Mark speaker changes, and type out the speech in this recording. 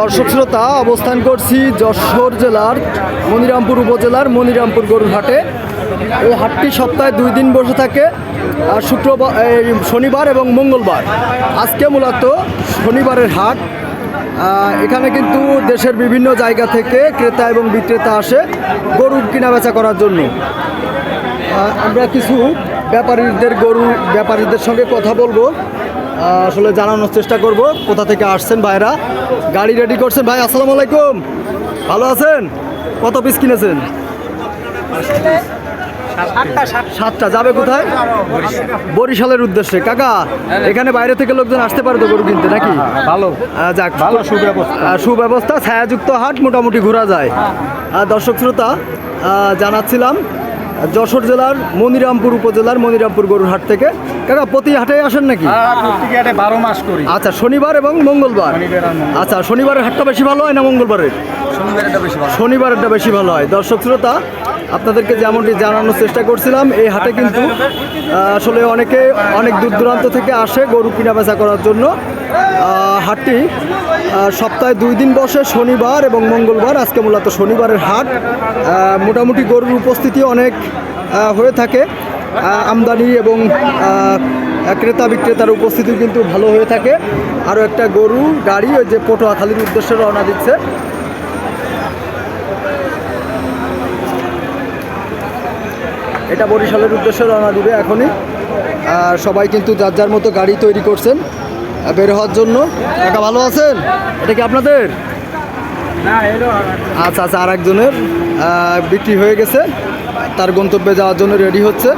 Speaker 1: দর্শক শ্রোতা, অবস্থান করছি যশোর জেলার মনিরামপুর উপজেলার মনিরামপুর গরুর হাটে এই হাটটি সপ্তাহে দুই দিন বসে থাকে, আর শুক্রবার শনিবার এবং মঙ্গলবার। আজকে মূলত শনিবারের হাট। এখানে কিন্তু দেশের বিভিন্ন জায়গা থেকে ক্রেতা এবং বিক্রেতা আসে গরু কেনা বেচা করার জন্য। আমরা কিছু ব্যাপারীদের গরু, ব্যাপারীদের সঙ্গে কথা বলব। আসলে জানানোর চেষ্টা করব কোথা থেকে আসছেন ভাইরা। গাড়ি রেডি করছেন ভাই আসসালামু আলাইকুম। ভালো আছেন? কত পিস কিনেছেন? সাতটা যাবে কোথায়? বরিশালের উদ্দেশ্যে। কাকা এখানে বাইরে থেকে লোকজন আসতে পারে তো গরু কিনতে নাকি?
Speaker 2: ভালো।
Speaker 1: যাক।
Speaker 2: ভালো সুব্যবস্থা।
Speaker 1: সুব্যবস্থা। ছায়াযুক্ত হাট মোটামুটি ঘোরা যায়। আর দর্শক শ্রোতা জানাচ্ছিলাম যশোর জেলার মনিরামপুর উপজেলার মনিরামপুর গরুর হাট থেকে। কাকা প্রতি হাটে আসেন নাকি?
Speaker 2: হাটে বারো মাস করি।
Speaker 1: আচ্ছা শনিবার এবং মঙ্গলবার। আচ্ছা শনিবারের হাটটা বেশি ভালো হয় না মঙ্গলবারের?
Speaker 2: শনিবারটা বেশি ভালো।
Speaker 1: শনিবারেরটা বেশি ভালো হয়। দর্শক শ্রোতা আপনাদেরকে যেমনটি জানানোর চেষ্টা করছিলাম এই হাটে কিন্তু আসলে অনেকে অনেক দূর দূরান্ত থেকে আসে গরু কিনা বেচা করার জন্য। হাটটি সপ্তাহে দুই দিন বসে শনিবার এবং মঙ্গলবার আজকে মূলত শনিবারের হাট। মোটামুটি গরুর উপস্থিতি অনেক হয়ে থাকে। আমদানি এবং ক্রেতা বিক্রেতার উপস্থিতি কিন্তু ভালো হয়ে থাকে। আরও একটা গরু গাড়ি ওই যে পটুয়াখালীর উদ্দেশ্যে রওনা দিচ্ছে। এটা বরিশালের উদ্দেশ্যে রওনা দিবে এখনই। আর সবাই কিন্তু যার যার মতো গাড়ি তৈরি করছেন বের হওয়ার জন্য। কাকা ভালো আছেন? এটা কি আপনাদের? আচ্ছা আচ্ছা আর একজনের বিক্রি হয়ে গেছে। তার গন্তব্যে যাওয়ার জন্য রেডি হচ্ছে।